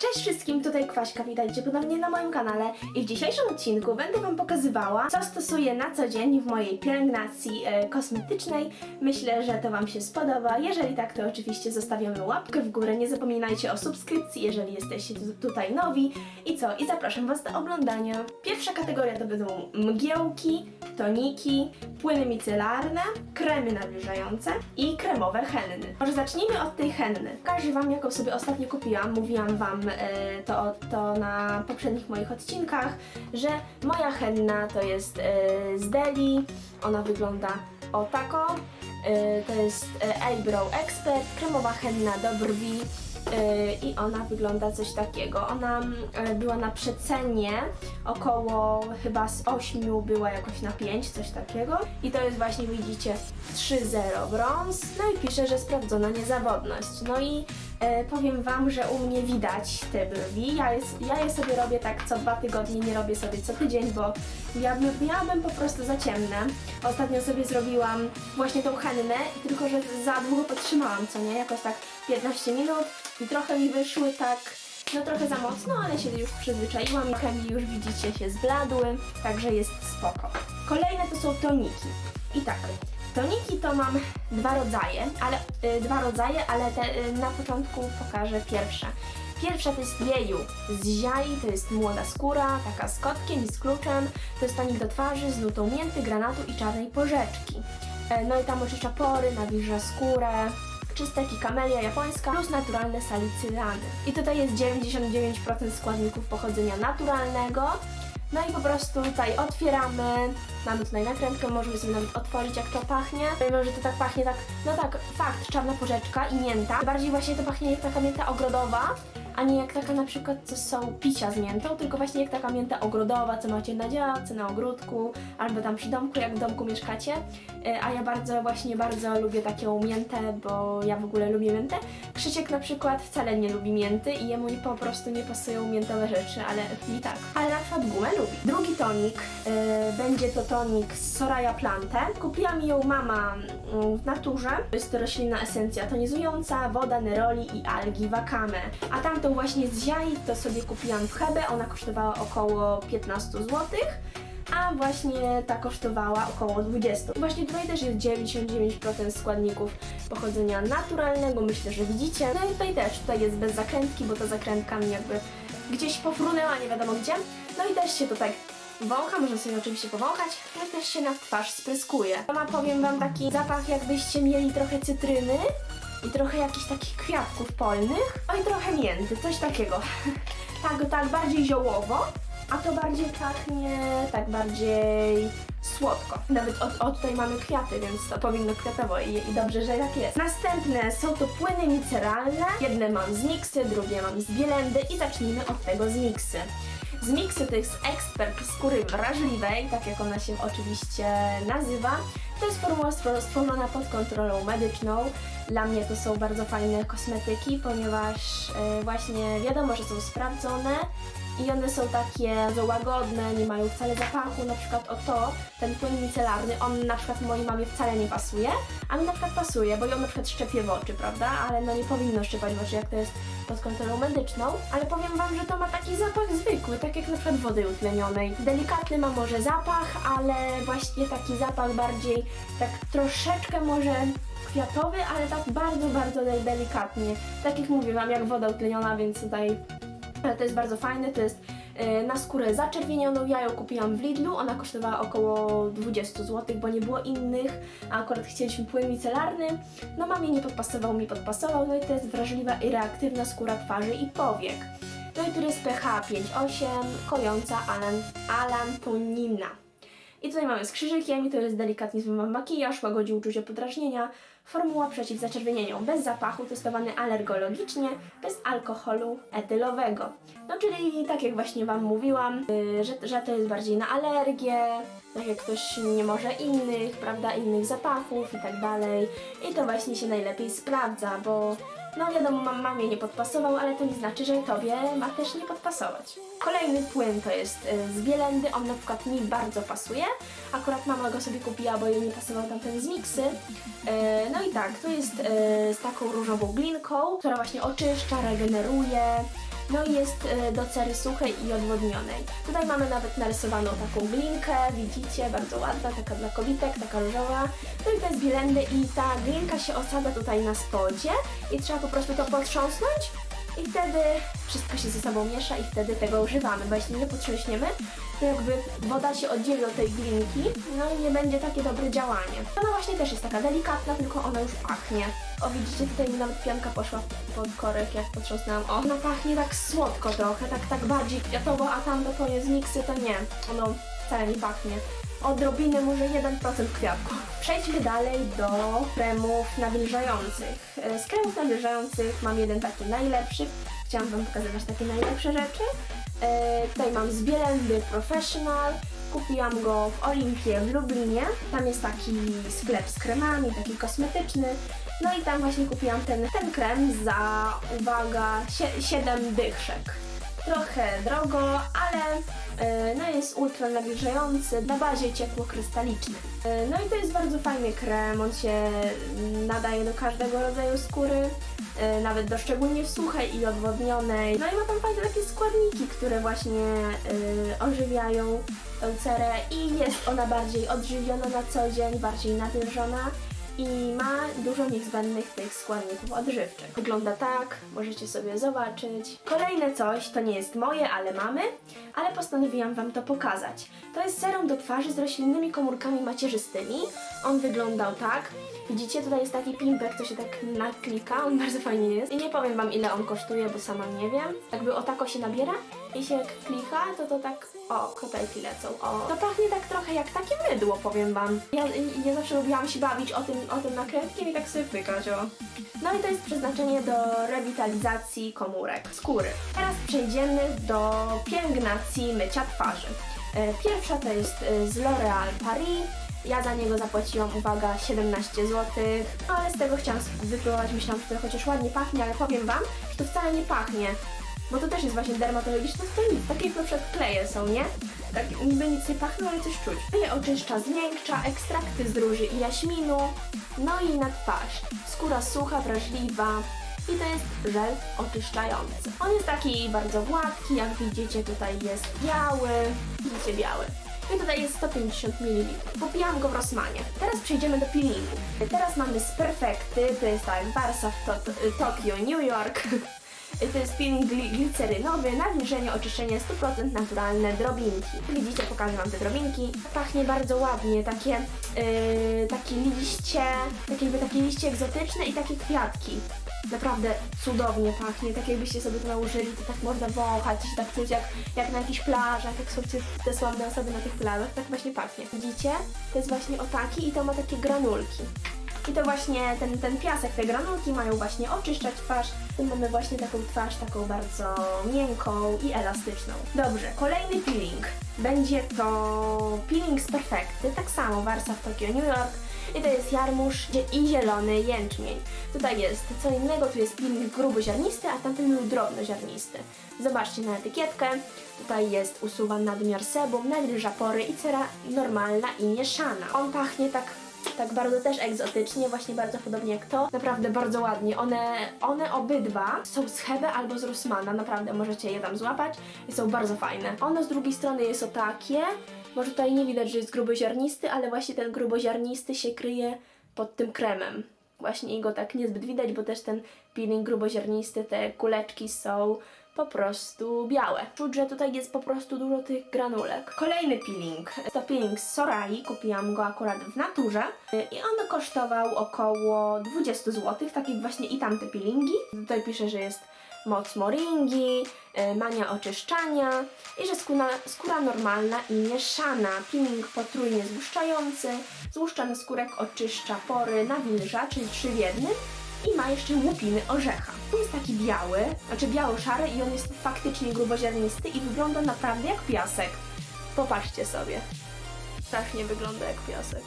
Cześć wszystkim, tutaj Kwaśka, witajcie ponownie na moim kanale i w dzisiejszym odcinku będę Wam pokazywała, co stosuję na co dzień w mojej pielęgnacji e, kosmetycznej. Myślę, że to Wam się spodoba. Jeżeli tak, to oczywiście zostawiamy łapkę w górę. Nie zapominajcie o subskrypcji, jeżeli jesteście tu, tutaj nowi. I co? I zapraszam Was do oglądania. Pierwsza kategoria to będą mgiełki, toniki, płyny micelarne, kremy nawilżające i kremowe henny. Może zacznijmy od tej henny. Pokażę Wam, jaką sobie ostatnio kupiłam. Mówiłam Wam to, to na poprzednich moich odcinkach, że moja henna to jest e, z Deli. Ona wygląda o tako. E, to jest e, Eyebrow Expert, kremowa henna do brwi. I ona wygląda coś takiego. Ona e, była na przecenie, około chyba z 8 była jakoś na 5, coś takiego. I to jest właśnie, widzicie, 3.0 brąz. No i pisze, że sprawdzona niezawodność. No i e, powiem Wam, że u mnie widać te brwi. Ja, jest, ja je sobie robię tak co dwa tygodnie, nie robię sobie co tydzień, bo ja bym, miałabym po prostu za ciemne. Ostatnio sobie zrobiłam właśnie tą hennę, tylko że za długo potrzymałam, co nie? Jakoś tak 15 minut i trochę mi wyszły tak, no trochę za mocno, ale się już przyzwyczaiłam. Mi już widzicie się zbladły, także jest spoko. Kolejne to są toniki. I tak, toniki to mam dwa rodzaje, ale y, dwa rodzaje, ale te, y, na początku pokażę pierwsze. Pierwsza to jest Jeju z Ziai, to jest młoda skóra, taka z kotkiem i z kluczem. To jest tonik do twarzy z nutą mięty, granatu i czarnej porzeczki. E, No i tam oczyszcza pory, nawilża skórę, czysteki kamelia japońska plus naturalne salicylany. I tutaj jest 99% składników pochodzenia naturalnego. No i po prostu tutaj otwieramy, mamy tutaj nakrętkę, możemy sobie nawet otworzyć jak to pachnie. Powiem, że to tak pachnie tak, no tak, fakt, czarna porzeczka i mięta. Bardziej właśnie to pachnie jak taka mięta ogrodowa, a nie jak taka na przykład, co są picia z miętą, tylko właśnie jak taka mięta ogrodowa, co macie na działce, na ogródku, albo tam przy domku, jak w domku mieszkacie. E, A ja bardzo, właśnie bardzo lubię taką miętę, bo ja w ogóle lubię miętę. Krzysiek na przykład wcale nie lubi mięty i jemu po prostu nie pasują miętowe rzeczy, ale mi tak. Ale na przykład gumę lubi. Drugi tonik, e, będzie to tonik z Soraya Plante. Kupiła mi ją mama mm, w naturze. Jest to roślinna esencja tonizująca, woda, neroli i algi wakame. A tamtą właśnie z Ziai to sobie kupiłam w Hebe, ona kosztowała około 15 zł. A właśnie ta kosztowała około 20. Właśnie tutaj też jest 99% składników pochodzenia naturalnego, myślę, że widzicie. No i tutaj też, tutaj jest bez zakrętki, bo ta zakrętka mi jakby gdzieś pofrunęła, nie wiadomo gdzie. No i też się to tak wącha, można sobie oczywiście powąchać, ale też się na twarz spryskuje. Ma powiem wam taki zapach, jakbyście mieli trochę cytryny i trochę jakichś takich kwiatków polnych, no i trochę mięty, coś takiego. tak, tak, bardziej ziołowo, a to bardziej pachnie tak bardziej słodko. Nawet o, o tutaj mamy kwiaty, więc to powinno kwiatowo i, i dobrze, że tak jest. Następne są to płyny miceralne. Jedne mam z Nixy, drugie mam z Bielendy i zacznijmy od tego z Nixy. Z Mixy to jest ekspert skóry wrażliwej, tak jak ona się oczywiście nazywa. To jest formuła stwo- stworzona pod kontrolą medyczną. Dla mnie to są bardzo fajne kosmetyki, ponieważ e, właśnie wiadomo, że są sprawdzone i one są takie łagodne, nie mają wcale zapachu. Na przykład o to, ten płyn micelarny, on na przykład mojej mamie wcale nie pasuje, a mi na przykład pasuje, bo ją na przykład szczepie w oczy, prawda? Ale no nie powinno szczepać w oczy, jak to jest pod kontrolą medyczną. Ale powiem Wam, że to ma taki zapach zwykły, tak jak na przykład wody utlenionej. Delikatny ma może zapach, ale właśnie taki zapach bardziej, tak troszeczkę może kwiatowy, ale tak bardzo, bardzo de- delikatnie. Tak jak mówię Wam, jak woda utleniona, więc tutaj ale to jest bardzo fajne, to jest e, na skórę zaczerwienioną. Ja ją kupiłam w Lidlu, ona kosztowała około 20 zł, bo nie było innych, a akurat chcieliśmy płyn micelarny. No mamie nie podpasował, mi podpasował, no i to jest wrażliwa i reaktywna skóra twarzy i powiek. No i tu jest pH 5,8, kojąca alan, alantonina. I tutaj mamy z krzyżykiem i to jest delikatnie zmywa makijaż, łagodzi uczucie podrażnienia, formuła przeciw zaczerwienieniu, bez zapachu, testowany alergologicznie, bez alkoholu etylowego. No czyli tak jak właśnie Wam mówiłam, yy, że, że to jest bardziej na alergię, tak jak ktoś nie może innych, prawda, innych zapachów i tak dalej. I to właśnie się najlepiej sprawdza, bo no wiadomo, mam mamie nie podpasował, ale to nie znaczy, że tobie ma też nie podpasować. Kolejny płyn to jest y, z Bielendy, on na przykład mi bardzo pasuje. Akurat mama go sobie kupiła, bo jej nie pasował tamten z miksy. Y, No i tak, to jest y, z taką różową glinką, która właśnie oczyszcza, regeneruje. No i jest e, do cery suchej i odwodnionej. Tutaj mamy nawet narysowaną taką glinkę, widzicie, bardzo ładna, taka dla kobitek, taka różowa. No i to jest bilendy i ta glinka się osadza tutaj na spodzie i trzeba po prostu to potrząsnąć i wtedy wszystko się ze sobą miesza i wtedy tego używamy, bo jeśli nie potrząśniemy, to jakby woda się oddzieli od tej glinki, no i nie będzie takie dobre działanie. Ona właśnie też jest taka delikatna, tylko ona już pachnie. O, widzicie, tutaj mi nawet pianka poszła pod korek, jak potrząsnęłam. O, ona pachnie tak słodko trochę, tak, tak bardziej kwiatowo, a tam to jest miksy, to nie. Ono wcale nie pachnie. Odrobinę, może 1% kwiatku. Przejdźmy dalej do kremów nawilżających. E, Z kremów nawilżających mam jeden taki najlepszy. Chciałam Wam pokazywać takie najlepsze rzeczy. E, tutaj mam z Bielendy Professional. Kupiłam go w Olimpie w Lublinie. Tam jest taki sklep z kremami, taki kosmetyczny. No i tam właśnie kupiłam ten, ten krem za, uwaga, sie- 7 dyszek. Trochę drogo, ale e, no jest ultra nawilżający na bazie ciepłokrystalicznej. E, No i to jest bardzo fajny krem, on się nadaje do każdego rodzaju skóry, e, nawet do szczególnie suchej i odwodnionej. No i ma tam fajne takie składniki, które właśnie ożywiają cerę i jest ona bardziej odżywiona na co dzień, bardziej nawilżona i ma dużo niezbędnych tych składników odżywczych. Wygląda tak, możecie sobie zobaczyć. Kolejne coś, to nie jest moje, ale mamy, ale postanowiłam Wam to pokazać. To jest serum do twarzy z roślinnymi komórkami macierzystymi. On wyglądał tak. Widzicie, tutaj jest taki pimpek, to się tak naklika, on bardzo fajnie jest. I nie powiem Wam ile on kosztuje, bo sama nie wiem. Jakby o tako się nabiera i się klika, to to tak, o, kropelki lecą, o. To pachnie tak trochę jak takie mydło, powiem Wam. Ja, ja zawsze lubiłam się bawić o tym, o tym nakrętkiem i tak sobie pykać, o. No i to jest przeznaczenie do rewitalizacji komórek skóry. Teraz przejdziemy do pielęgnacji mycia twarzy. E, Pierwsza to jest e, z L'Oréal Paris. Ja za niego zapłaciłam, uwaga, 17 zł. No ale z tego chciałam wypróbować, myślałam, że to chociaż ładnie pachnie, ale powiem Wam, że to wcale nie pachnie. Bo to też jest właśnie dermatologiczne, to nic, takie na przykład kleje są, nie? Tak niby nic nie pachną, ale coś czuć. Je oczyszcza, zmiękcza, ekstrakty z róży i jaśminu, no i na twarz. Skóra sucha, wrażliwa, i to jest żel oczyszczający. On jest taki bardzo gładki, jak widzicie tutaj jest biały, widzicie biały. I tutaj jest 150 ml. Kupiłam go w Rossmanie. Teraz przejdziemy do peelingu. Teraz mamy z Perfekty, to jest tak, Warsaw, to, Tokio, New York. To jest gli- glicerynowy, nawilżenie, oczyszczenie 100% naturalne drobinki. Widzicie, pokażę Wam te drobinki. Pachnie bardzo ładnie, takie, yy, takie liście, takie jakby takie liście egzotyczne i takie kwiatki. Naprawdę cudownie pachnie, tak jakbyście sobie to nałożyli, to tak można wąchać tak czuć jak, jak na jakichś plażach, jak są te- te sławne osoby na tych plażach, tak właśnie pachnie. Widzicie? To jest właśnie o taki i to ma takie granulki. I to właśnie ten, ten piasek, te granulki mają właśnie oczyszczać twarz. Tu mamy właśnie taką twarz, taką bardzo miękką i elastyczną. Dobrze, kolejny peeling. Będzie to peeling z Perfekty, tak samo Warsaw, Tokio, New York. I to jest jarmuż i zielony jęczmień. Tutaj jest co innego, tu jest peeling gruboziarnisty, a tamten był drobnoziarnisty. Zobaczcie na etykietkę. Tutaj jest usuwa nadmiar sebum, nawilża pory i cera normalna i mieszana. On pachnie tak tak bardzo też egzotycznie, właśnie bardzo podobnie jak to. Naprawdę bardzo ładnie. One, one obydwa są z Hebe albo z Rossmana, naprawdę możecie je tam złapać i są bardzo fajne. Ono z drugiej strony jest o takie, może tutaj nie widać, że jest gruboziarnisty, ale właśnie ten gruboziarnisty się kryje pod tym kremem. Właśnie i go tak niezbyt widać, bo też ten peeling gruboziarnisty, te kuleczki są po prostu białe. Czuć, że tutaj jest po prostu dużo tych granulek. Kolejny peeling. To peeling z Sorai. Kupiłam go akurat w naturze. I on kosztował około 20 zł, tak jak właśnie i tamte peelingi. Tutaj pisze, że jest moc moringi, y, mania oczyszczania i że skóra, skóra normalna i mieszana. Peeling potrójnie złuszczający, złuszczany skórek oczyszcza pory, nawilża, czyli trzy w jednym i ma jeszcze łupiny orzecha. Tu jest taki biały, znaczy biało-szary i on jest faktycznie gruboziarnisty i wygląda naprawdę jak piasek. Popatrzcie sobie. Strasznie wygląda jak piasek.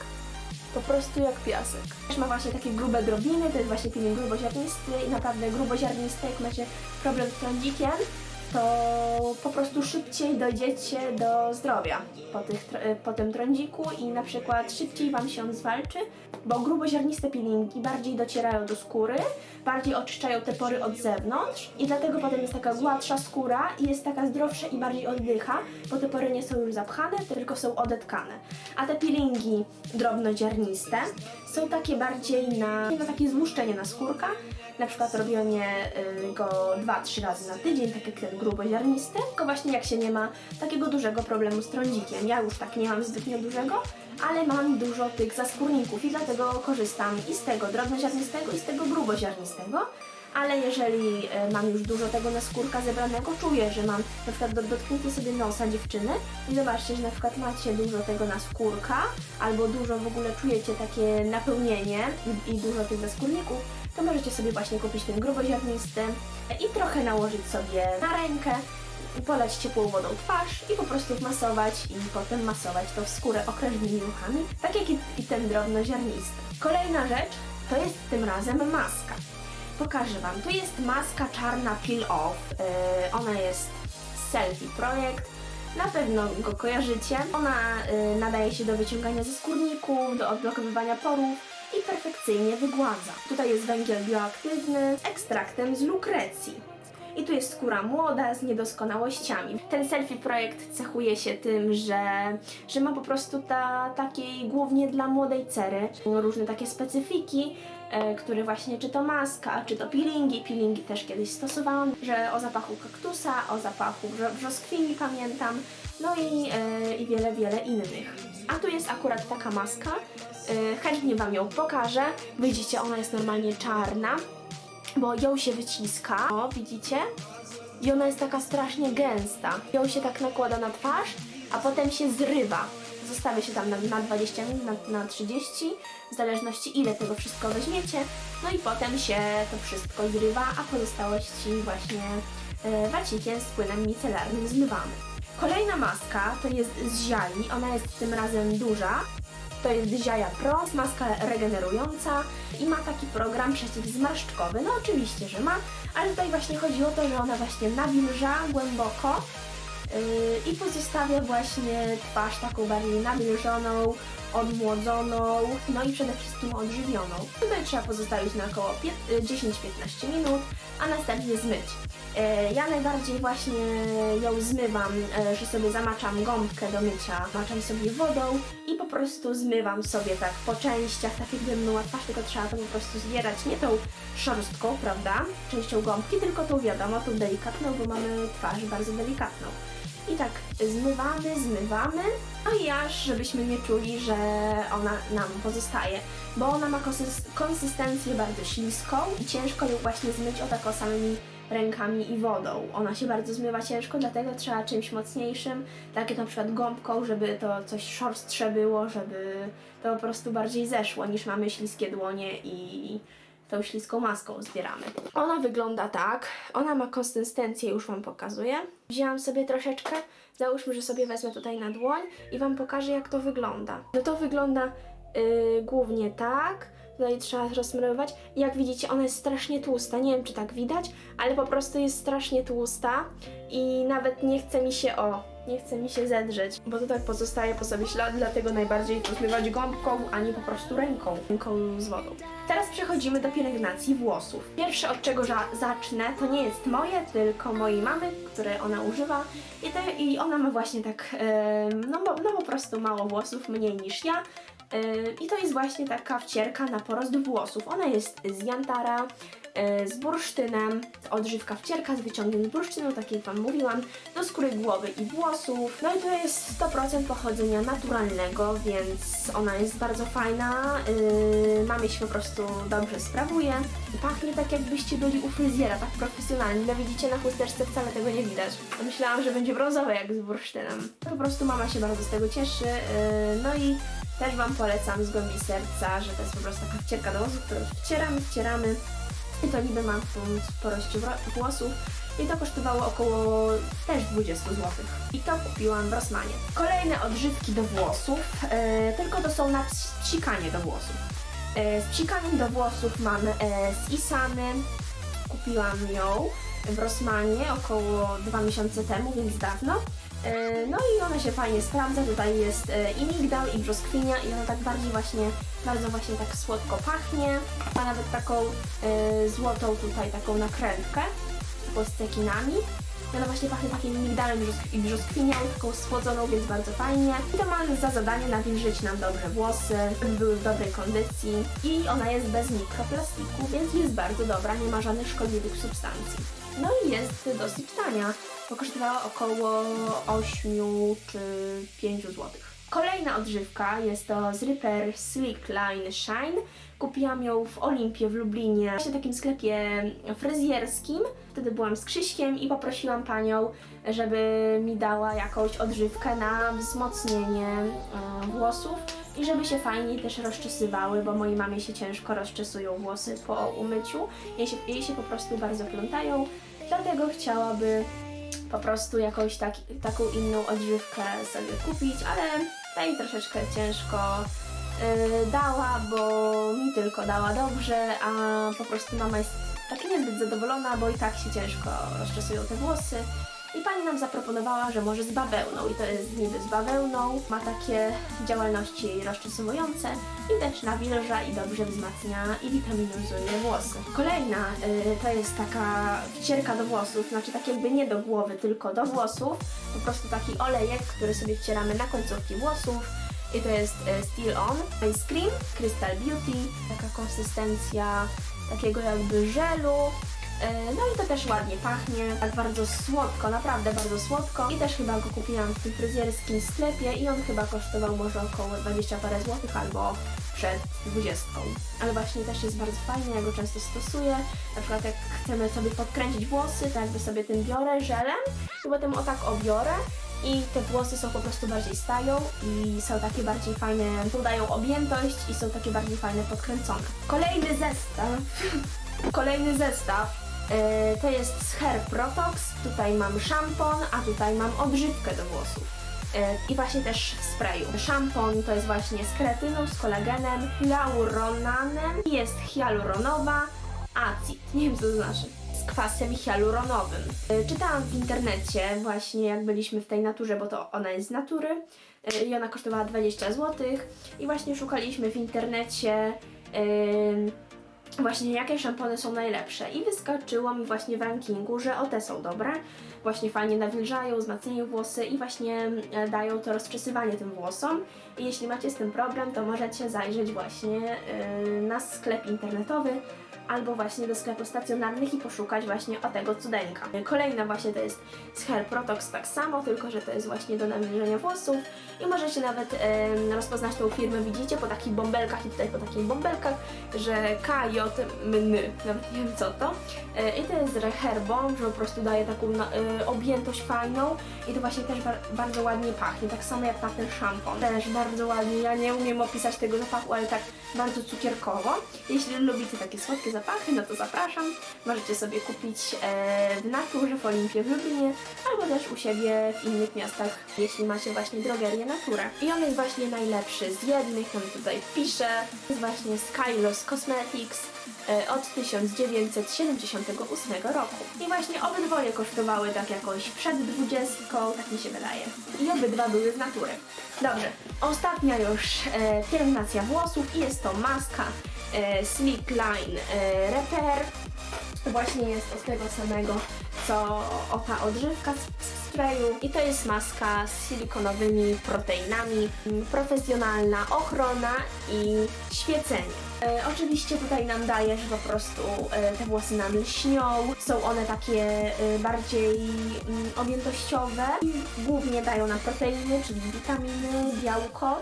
Po prostu jak piasek. Też ma właśnie takie grube drobniny, to jest właśnie peeling gruboziarnisty i naprawdę gruboziarnisty, jak macie problem z trądzikiem, to po prostu szybciej dojdziecie do zdrowia po, tych, po tym trądziku i na przykład szybciej Wam się on zwalczy, bo gruboziarniste peelingi bardziej docierają do skóry, bardziej oczyszczają te pory od zewnątrz i dlatego potem jest taka gładsza skóra i jest taka zdrowsza i bardziej oddycha, bo te pory nie są już zapchane, tylko są odetkane. A te peelingi drobnoziarniste są takie bardziej na, na takie złuszczenie na skórka, na przykład robienie y, go 2-3 razy na tydzień, tak jak ten gruboziarnisty, tylko właśnie jak się nie ma takiego dużego problemu z trądzikiem. Ja już tak nie mam zbytnio dużego, ale mam dużo tych zaskórników i dlatego korzystam i z tego drobnoziarnistego i z tego gruboziarnistego. Ale jeżeli e, mam już dużo tego naskórka zebranego, czuję, że mam na przykład do- dotknięcie sobie nosa dziewczyny i zobaczcie, że na przykład macie dużo tego naskórka albo dużo w ogóle czujecie takie napełnienie i, i dużo tych zaskórników, to możecie sobie właśnie kupić ten gruboziarnisty i trochę nałożyć sobie na rękę, polać ciepłą wodą twarz i po prostu masować i potem masować to w skórę okrężnymi ruchami, tak jak i, ten drobnoziarnisty. Kolejna rzecz to jest tym razem maska. Pokażę Wam. Tu jest maska czarna Peel Off. Yy, ona jest Selfie Projekt. Na pewno go kojarzycie. Ona yy, nadaje się do wyciągania ze skórników, do odblokowywania porów i perfekcyjnie wygładza. Tutaj jest węgiel bioaktywny ekstraktem z lukrecji. I tu jest skóra młoda z niedoskonałościami. Ten selfie projekt cechuje się tym, że, że ma po prostu ta, takiej głównie dla młodej cery różne takie specyfiki, e, które właśnie czy to maska, czy to peelingi, peelingi też kiedyś stosowałam, że o zapachu kaktusa, o zapachu brzo- brzoskwini pamiętam, no i, e, i wiele, wiele innych. A tu jest akurat taka maska, e, chętnie Wam ją pokażę. Widzicie, ona jest normalnie czarna, bo ją się wyciska. O, widzicie? I ona jest taka strasznie gęsta. Ją się tak nakłada na twarz, a potem się zrywa. Zostawia się tam na, na 20 minut, na, na 30, w zależności ile tego wszystko weźmiecie. No i potem się to wszystko zrywa, a pozostałości właśnie e, wacikiem z płynem micelarnym zmywamy. Kolejna maska to jest z ziali, ona jest tym razem duża. To jest Ziaja Pro, maska regenerująca i ma taki program przeciwzmarszczkowy. No oczywiście, że ma, ale tutaj właśnie chodzi o to, że ona właśnie nawilża głęboko yy, i pozostawia właśnie twarz taką bardziej nawilżoną, odmłodzoną, no i przede wszystkim odżywioną. Tutaj trzeba pozostawić na około pie- y, 10-15 minut, a następnie zmyć. E, Ja najbardziej właśnie ją zmywam, e, że sobie zamaczam gąbkę do mycia, maczam sobie wodą i po prostu zmywam sobie tak po częściach, tak jakbym myła twarz, tylko trzeba to po prostu zbierać nie tą szorstką, prawda, częścią gąbki, tylko tą wiadomo, tą delikatną, bo mamy twarz bardzo delikatną. I tak zmywamy, zmywamy, no i aż żebyśmy nie czuli, że ona nam pozostaje, bo ona ma konsys- konsystencję bardzo śliską i ciężko ją właśnie zmyć o tak samymi rękami i wodą. Ona się bardzo zmywa ciężko, dlatego trzeba czymś mocniejszym, tak jak na przykład gąbką, żeby to coś szorstsze było, żeby to po prostu bardziej zeszło, niż mamy śliskie dłonie i tą śliską maską zbieramy. Ona wygląda tak, ona ma konsystencję, już Wam pokazuję. Wzięłam sobie troszeczkę, załóżmy, że sobie wezmę tutaj na dłoń i Wam pokażę jak to wygląda. No to wygląda yy, głównie tak, tutaj trzeba rozsmarowywać. Jak widzicie, ona jest strasznie tłusta, nie wiem czy tak widać, ale po prostu jest strasznie tłusta i nawet nie chce mi się, o, nie chce mi się zedrzeć, bo to tak pozostaje po sobie ślad, dlatego najbardziej to zmywać gąbką, a nie po prostu ręką, ręką z wodą. Teraz przechodzimy do pielęgnacji włosów. Pierwsze od czego za- zacznę, to nie jest moje, tylko mojej mamy, które ona używa i, te, i ona ma właśnie tak, em, no, no po prostu mało włosów, mniej niż ja. Yy, I to jest właśnie taka wcierka na porost włosów. Ona jest z jantara, z bursztynem, odżywka wcierka z wyciągiem z bursztynu, tak jak Wam mówiłam, do skóry głowy i włosów. No i to jest 100% pochodzenia naturalnego, więc ona jest bardzo fajna. Yy, mamie się po prostu dobrze sprawuje. Pachnie tak jakbyście byli u fryzjera, tak profesjonalnie. No widzicie, na chusteczce wcale tego nie widać. Myślałam, że będzie brązowe jak z bursztynem. Po prostu mama się bardzo z tego cieszy. Yy, no i też Wam polecam z głębi serca, że to jest po prostu taka wcierka do włosów, którą wcieramy, wcieramy. I to niby ma pomóc w poroście wro- włosów. I to kosztowało około też 20 zł. I to kupiłam w Rossmanie. Kolejne odżywki do włosów, e, tylko to są na ps- psikanie do włosów. E, z psikaniem do włosów mam e, z Isany, kupiłam ją. w Rossmanie około dwa miesiące temu, więc dawno. E, No i ona się fajnie sprawdza, tutaj jest e, i migdał, i brzoskwinia i ona tak bardziej właśnie, bardzo właśnie tak słodko pachnie. Ma nawet taką e, złotą tutaj taką nakrętkę z cekinami. I ona właśnie pachnie takim migdałem i brzoskwinią, taką słodzoną, więc bardzo fajnie. I to ma za zadanie nawilżyć nam dobrze włosy, żeby były w dobrej kondycji. I ona jest bez mikroplastiku, więc jest bardzo dobra, nie ma żadnych szkodliwych substancji. No i jest dosyć tania, bo kosztowała około 8 czy 5 zł. Kolejna odżywka jest to z Sleek Line Shine. Kupiłam ją w Olimpie w Lublinie, w takim sklepie fryzjerskim. Wtedy byłam z Krzyśkiem i poprosiłam panią, żeby mi dała jakąś odżywkę na wzmocnienie e, włosów i żeby się fajniej też rozczesywały, bo mojej mamie się ciężko rozczesują włosy po umyciu. Jej się, jej się po prostu bardzo plątają, dlatego chciałaby po prostu jakąś tak, taką inną odżywkę sobie kupić, ale ta jej troszeczkę ciężko yy, dała, bo mi tylko dała dobrze, a po prostu mama jest tak niezbyt zadowolona, bo i tak się ciężko rozczesują te włosy. I pani nam zaproponowała, że może z bawełną. I to jest niby z bawełną, ma takie działalności rozczesowujące i też nawilża i dobrze wzmacnia i witaminizuje włosy. Kolejna y, to jest taka wcierka do włosów, znaczy tak jakby nie do głowy, tylko do włosów, po prostu taki olejek, który sobie wcieramy na końcówki włosów. I to jest y, Still On Ice Cream Crystal Beauty, taka konsystencja takiego jakby żelu, No i to też ładnie pachnie, tak bardzo słodko, naprawdę bardzo słodko. I też chyba go kupiłam w tym fryzjerskim sklepie i on chyba kosztował może około 20 parę złotych albo przed 20. Ale właśnie też jest bardzo fajny, ja go często stosuję. Na przykład jak chcemy sobie podkręcić włosy, to jakby sobie tym biorę żelem i potem o tak obiorę i te włosy są po prostu bardziej stają i są takie bardziej fajne, dodają objętość i są takie bardziej fajne podkręcone. Kolejny zestaw Kolejny zestaw e, to jest z Hair Protox. Tutaj mam szampon, a tutaj mam odżywkę do włosów. E, I właśnie też w sprayu. Szampon to jest właśnie z kreatyną, z kolagenem, hialuronanem jest hialuronowa acid. Nie wiem co to znaczy. Z kwasem hialuronowym. E, Czytałam w internecie właśnie jak byliśmy w tej naturze, bo to ona jest z natury e, i ona kosztowała 20 zł i właśnie szukaliśmy w internecie em, właśnie jakie szampony są najlepsze. I wyskoczyło mi właśnie w rankingu, że o te są dobre, właśnie fajnie nawilżają, wzmacniają włosy i właśnie e, dają to rozczesywanie tym włosom. I jeśli macie z tym problem, to możecie zajrzeć właśnie e, na sklep internetowy albo właśnie do sklepów stacjonarnych i poszukać właśnie o tego cudeńka. Kolejna właśnie to jest z Hair Protox tak samo, tylko że to jest właśnie do nawilżenia włosów i możecie nawet em, rozpoznać tą firmę, widzicie, po takich bąbelkach i tutaj po takich bąbelkach, że KJMN, nawet nie wiem co to. E, I to jest Hair Bomb, że po prostu daje taką na, e, objętość fajną i to właśnie też bar bardzo ładnie pachnie, tak samo jak ten szampon. Też bardzo ładnie, ja nie umiem opisać tego zapachu, ale tak bardzo cukierkowo. Jeśli lubicie takie słodkie zapachy, no to zapraszam. Możecie sobie kupić e, w Naturze, w Olimpie w Lublinie, albo też u siebie w innych miastach, jeśli macie właśnie drogerię Naturę. I on jest właśnie najlepszy z jednych, on tutaj pisze, jest właśnie z Kylos Cosmetics e, od 1978 roku. I właśnie obydwoje kosztowały tak jakoś przed dwudziestką, tak mi się wydaje. I obydwa były z natury. Dobrze, ostatnia już e, pielęgnacja włosów i jest to maska e, Sleek Line e, Repair. Właśnie jest od tego samego, co o ta odżywka z, sprayu. I to jest maska z silikonowymi proteinami, profesjonalna ochrona i świecenie. E, oczywiście tutaj nam daje, że po prostu e, te włosy nam lśnią, są one takie e, bardziej mm, objętościowe i głównie dają nam proteiny, czyli witaminy, białko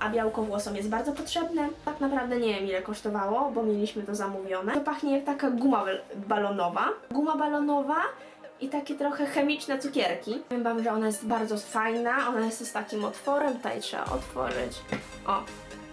a białko włosom jest bardzo potrzebne. Tak naprawdę nie wiem ile kosztowało, bo mieliśmy to zamówione. To pachnie jak taka guma bal- balonowa. Guma balonowa i takie trochę chemiczne cukierki. Powiem wam, że ona jest bardzo fajna, ona jest z takim otworem, tutaj trzeba otworzyć. O,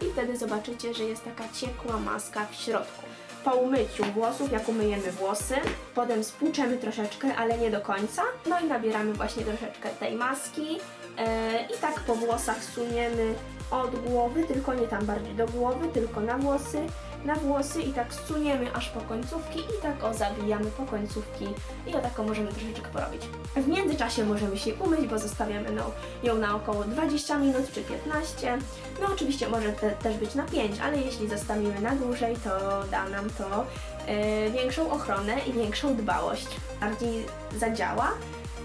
i wtedy zobaczycie, że jest taka ciekła maska w środku. Po umyciu włosów, jak umyjemy włosy, potem spłuczemy troszeczkę, ale nie do końca. No i nabieramy właśnie troszeczkę tej maski e, i tak po włosach suniemy od głowy, tylko nie tam bardziej do głowy, tylko na włosy, na włosy i tak suniemy aż po końcówki i tak o zabijamy po końcówki i o taką możemy troszeczkę porobić. W międzyczasie możemy się umyć, bo zostawiamy no, ją na około 20 minut czy 15. No oczywiście może te, też być na 5, ale jeśli zostawimy na dłużej, to da nam to e, większą ochronę i większą dbałość. Bardziej zadziała.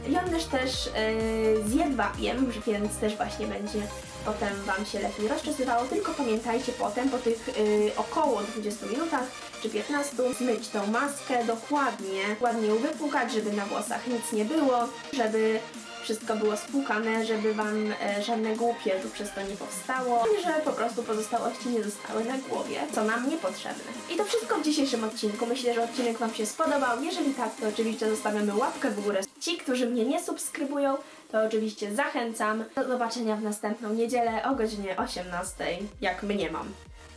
On też yy, z jedwabiem, więc też właśnie będzie potem Wam się lepiej rozczesywało. Tylko pamiętajcie potem po tych yy, około 20 minutach czy 15 zmyć tą maskę dokładnie, ładnie ją wypłukać, żeby na włosach nic nie było, żeby wszystko było spłukane, żeby Wam e, żadnego łupieżu przez to nie powstało i że po prostu pozostałości nie zostały na głowie, co nam niepotrzebne. I to wszystko w dzisiejszym odcinku. Myślę, że odcinek Wam się spodobał. Jeżeli tak, to oczywiście zostawiamy łapkę w górę. Ci, którzy mnie nie subskrybują, to oczywiście zachęcam. Do zobaczenia w następną niedzielę o godzinie 18, jak mnie mam.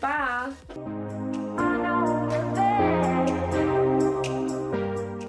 Pa!